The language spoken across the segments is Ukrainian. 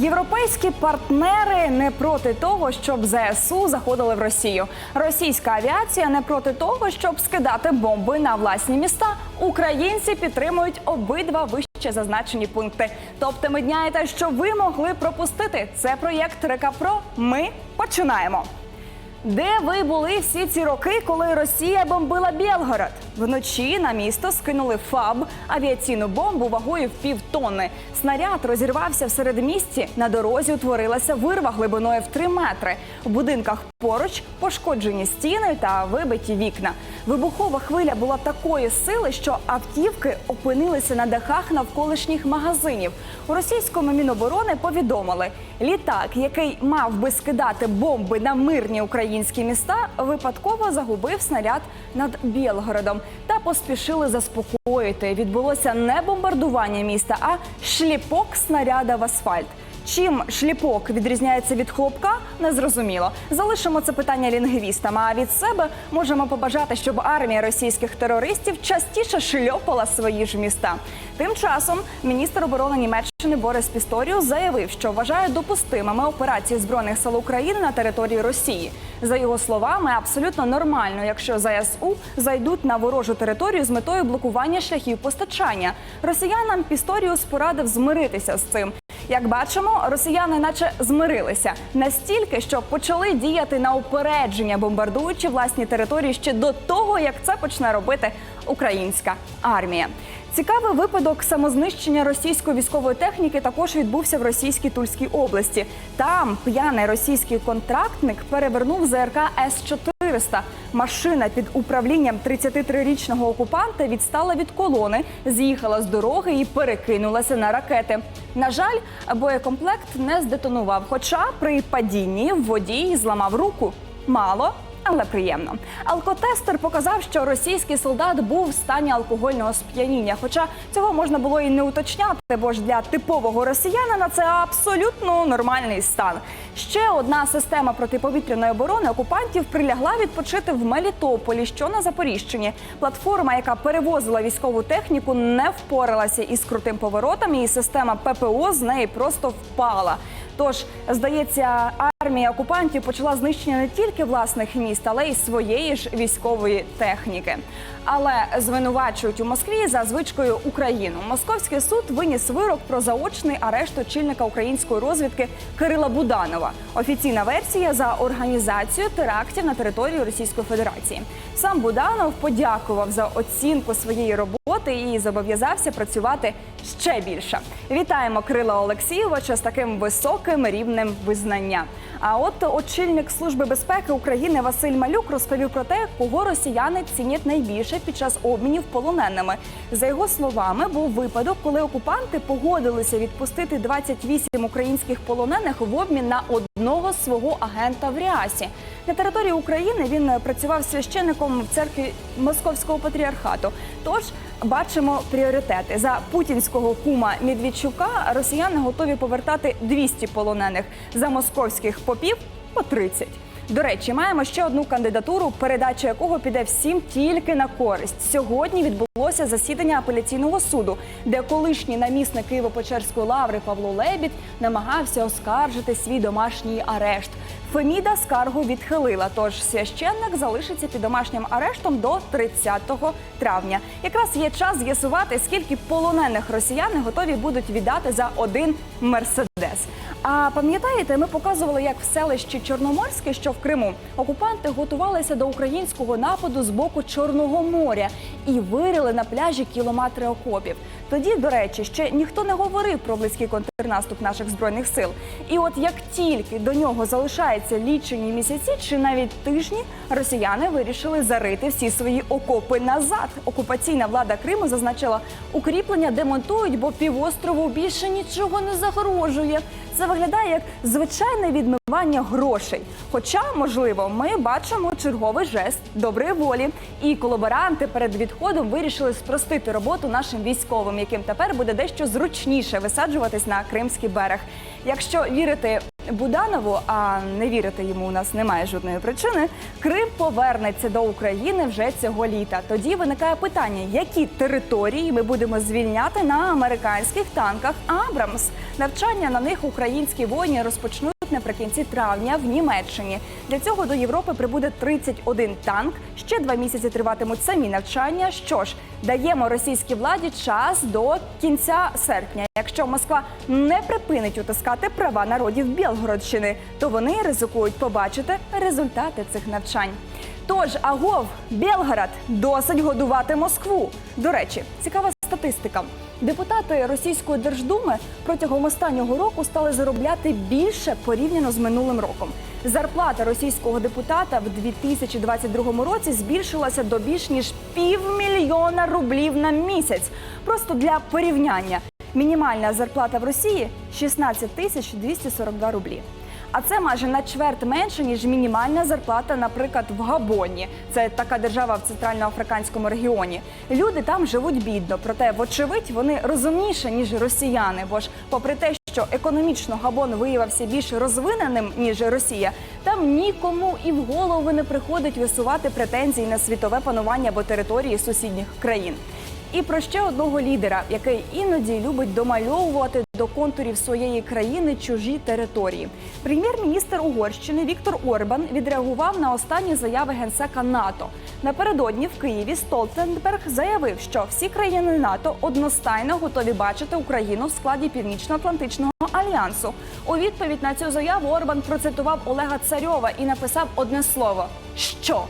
Європейські партнери не проти того, щоб ЗСУ заходили в Росію. Російська авіація не проти того, щоб скидати бомби на власні міста. Українці підтримують обидва вище зазначені пункти. Тобто ми дняєте, що ви могли пропустити. Це проєкт Рекапро. Ми починаємо. Де ви були всі ці роки, коли Росія бомбила Білгород? Вночі на місто скинули ФАБ авіаційну бомбу вагою в півтонни. Снаряд розірвався в середмісті. На дорозі утворилася вирва глибиною в три метри. В будинках поруч пошкоджені стіни та вибиті вікна. Вибухова хвиля була такої сили, що автівки опинилися на дахах навколишніх магазинів. У російському міноборони повідомили, літак, який мав би скидати бомби на мирні українські міста, випадково загубив снаряд над Білгородом та поспішили заспокоїти. Відбулося не бомбардування міста, а шліпок снаряда в асфальт. Чим шліпок відрізняється від хлопка, незрозуміло. Залишимо це питання лінгвістам. А від себе можемо побажати, щоб армія російських терористів частіше шльопала свої ж міста. Тим часом міністр оборони Німеччини Борис Пісторіус заявив, що вважає допустимими операції збройних сил України на території Росії. За його словами, абсолютно нормально, якщо ЗСУ зайдуть на ворожу територію з метою блокування шляхів постачання. Росіянам Пісторіус порадив змиритися з цим. Як бачимо, росіяни наче змирилися настільки, що почали діяти на упередження, бомбардуючи власні території ще до того, як це почне робити українська армія. Цікавий випадок самознищення російської військової техніки також відбувся в російській Тульській області. Там п'яний російський контрактник перевернув ЗРК С-400. Машина під управлінням 33-річного окупанта відстала від колони, з'їхала з дороги і перекинулася на ракети. На жаль, боєкомплект не здетонував. Хоча при падінні водій зламав руку. Мало. Але приємно. Алкотестер показав, що російський солдат був в стані алкогольного сп'яніння. Хоча цього можна було і не уточняти, бо ж для типового росіянина це абсолютно нормальний стан. Ще одна система протиповітряної оборони окупантів прилягла відпочити в Мелітополі, що на Запоріжчині. Платформа, яка перевозила військову техніку, не впоралася із крутим поворотом, і система ППО з неї просто впала. Тож, здається, армія окупантів почала знищення не тільки власних міст, але й своєї ж військової техніки. Але звинувачують у Москві за звичкою Україну. Московський суд виніс вирок про заочний арешт очільника української розвідки Кирила Буданова. Офіційна версія за організацію терактів на території Російської Федерації. Сам Буданов подякував за оцінку своєї роботи і зобов'язався працювати ще більше. Вітаємо Крила Олексійовича з таким високим рівнем визнання. А от очільник служби безпеки України Василь Малюк розповів про те, кого росіяни цінять найбільше під час обмінів полоненими. За його словами, був випадок, коли окупанти погодилися відпустити 28 українських полонених в обмін на одного свого агента в Ріасі. На території України він працював священником в церкві Московського патріархату. Тож бачимо пріоритети за путінського кума Медведчука. Росіяни готові повертати 200 полонених за московських попів по 30. До речі, маємо ще одну кандидатуру, передача якого піде всім тільки на користь. Сьогодні відбулося засідання апеляційного суду, де колишній намісник Києво-Печерської лаври Павло Лебідь намагався оскаржити свій домашній арешт. Феміда скаргу відхилила, тож священник залишиться під домашнім арештом до 30 травня. Якраз є час з'ясувати, скільки полонених росіяни готові будуть віддати за один мерседес. А пам'ятаєте, ми показували, як в селищі Чорноморське, що в Криму, окупанти готувалися до українського нападу з боку Чорного моря і вирили на пляжі кілометри окопів. Тоді, до речі, ще ніхто не говорив про близький контрнаступ наших збройних сил. І от як тільки до нього залишається лічені місяці чи навіть тижні, росіяни вирішили зарити всі свої окопи назад. Окупаційна влада Криму зазначила, укріплення демонтують, бо півострову більше нічого не загрожує. Це виглядає як звичайне відмивання грошей. Хоча, можливо, ми бачимо черговий жест доброї волі, і колаборанти перед відходом вирішили спростити роботу нашим військовим, яким тепер буде дещо зручніше висаджуватись на кримський берег. Якщо вірити Буданову, а не вірити йому у нас немає жодної причини. Крим повернеться до України вже цього літа. Тоді виникає питання, які території ми будемо звільняти на американських танках Абрамс. Навчання на них українські воїни розпочнуть наприкінці травня в Німеччині. Для цього до Європи прибуде 31 танк. Ще два місяці триватимуть самі навчання. Що ж, даємо російській владі час до кінця серпня. Якщо Москва не припинить утискати права народів Білгородщини, то вони ризикують побачити результати цих навчань. Тож, агов, Білгород досить годувати Москву. До речі, цікава статистика. Депутати російської держдуми протягом останнього року стали заробляти більше порівняно з минулим роком. Зарплата російського депутата в 2022 році збільшилася до більш ніж півмільйона рублів на місяць. Просто для порівняння. Мінімальна зарплата в Росії 16 тисяч 242 рублі. А це майже на чверть менше ніж мінімальна зарплата, наприклад, в Габоні. Це така держава в центральноафриканському регіоні. Люди там живуть бідно, проте, вочевидь, вони розумніші ніж росіяни. Бо ж, попри те, що економічно Габон виявився більш розвиненим ніж Росія, там нікому і в голову не приходить висувати претензії на світове панування або території сусідніх країн. І про ще одного лідера, який іноді любить домальовувати до контурів своєї країни чужі території. Прем'єр-міністр Угорщини Віктор Орбан відреагував на останні заяви генсека НАТО. Напередодні в Києві Столтенберг заявив, що всі країни НАТО одностайно готові бачити Україну в складі Північно-Атлантичного альянсу. У відповідь на цю заяву Орбан процитував Олега Царьова і написав одне слово: що.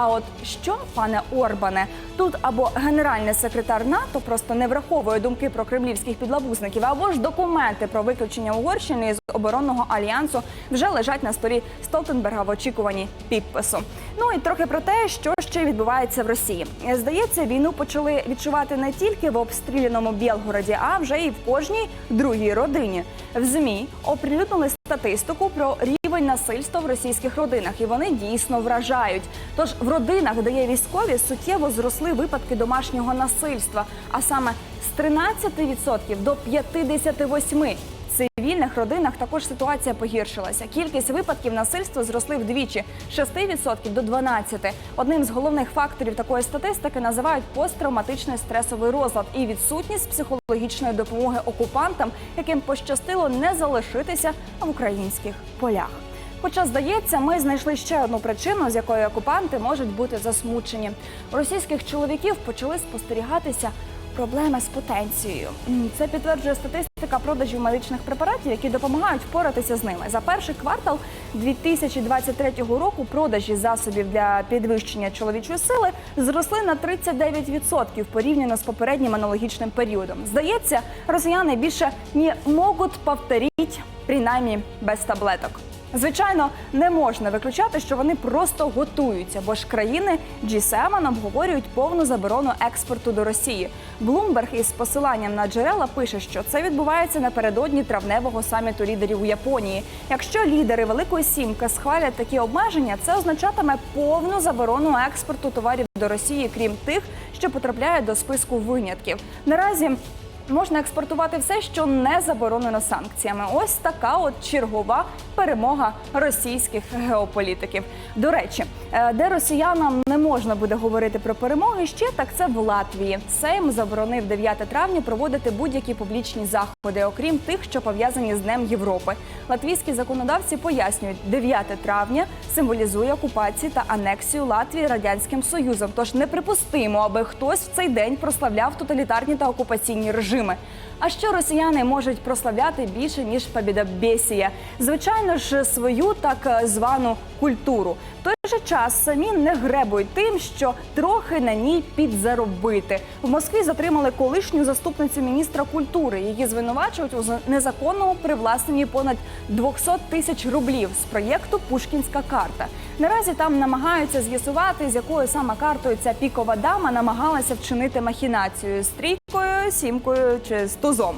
А от що, пане Орбане, тут або генеральний секретар НАТО просто не враховує думки про кремлівських підлабузників, або ж документи про виключення Угорщини з оборонного альянсу вже лежать на столі Столтенберга в очікуванні підпису. Ну і трохи про те, що ще відбувається в Росії. Здається, війну почали відчувати не тільки в обстріляному Білгороді, а вже і в кожній другій родині. В змі оприлюднили статистику про рівень насильства в російських родинах, і вони дійсно вражають. Тож в родинах, де є військові, суттєво зросли випадки домашнього насильства, а саме з 13% до 58%. В цивільних родинах також ситуація погіршилася. Кількість випадків насильства зросли вдвічі з 6% до 12%. Одним з головних факторів такої статистики називають посттравматичний стресовий розлад і відсутність психологічної допомоги окупантам, яким пощастило не залишитися в українських полях. Хоча, здається, ми знайшли ще одну причину, з якої окупанти можуть бути засмучені. У російських чоловіків почали спостерігатися проблеми з потенцією. Це підтверджує статистика продажів медичних препаратів, які допомагають впоратися з ними. За перший квартал 2023 року продажі засобів для підвищення чоловічої сили зросли на 39% порівняно з попереднім аналогічним періодом. Здається, росіяни більше не можуть повторити, принаймні без таблеток. Звичайно, не можна виключати, що вони просто готуються, бо ж країни G7 обговорюють повну заборону експорту до Росії. Блумберг із посиланням на джерела пише, що це відбувається напередодні травневого саміту лідерів у Японії. Якщо лідери Великої Сімки схвалять такі обмеження, це означатиме повну заборону експорту товарів до Росії, крім тих, що потрапляють до списку винятків. Наразі можна експортувати все, що не заборонено санкціями. Ось така от чергова перемога російських геополітиків. До речі, е, де росіянам не можна буде говорити про перемоги ще так це в Латвії. Сейм заборонив 9 травня проводити будь-які публічні заходи, окрім тих, що пов'язані з Днем Європи. Латвійські законодавці пояснюють, 9 травня символізує окупацію та анексію Латвії радянським союзом. Тож неприпустимо, аби хтось в цей день прославляв тоталітарні та окупаційні режими. А що росіяни можуть прославляти більше ніж побідабесія? Звичайно ж, свою так е, звану культуру. Той час самі не гребують тим, що трохи на ній підзаробити. В Москві затримали колишню заступницю міністра культури. Її звинувачують у незаконному привласненні понад 200 тисяч рублів з проєкту Пушкінська карта. Наразі там намагаються з'ясувати, з якою саме картою ця пікова дама намагалася вчинити махінацію з трійкою, сімкою чи з тузом.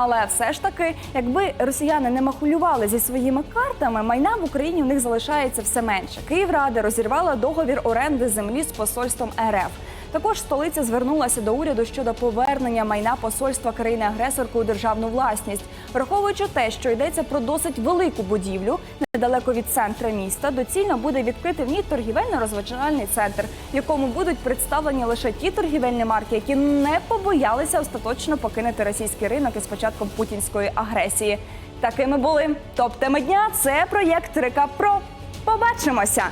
Але все ж таки, якби росіяни не махулювали зі своїми картами, майна в Україні у них залишається все менше. Київрада розірвала договір оренди землі з посольством РФ. Також столиця звернулася до уряду щодо повернення майна посольства країни-агресорки у державну власність, враховуючи те, що йдеться про досить велику будівлю недалеко від центра міста. Доцільно буде відкрити в ній торгівельно-розважальний центр, в якому будуть представлені лише ті торгівельні марки, які не побоялися остаточно покинути російський ринок із початком путінської агресії. Такими були топ теми дня. Це проєкт Река Про. Побачимося.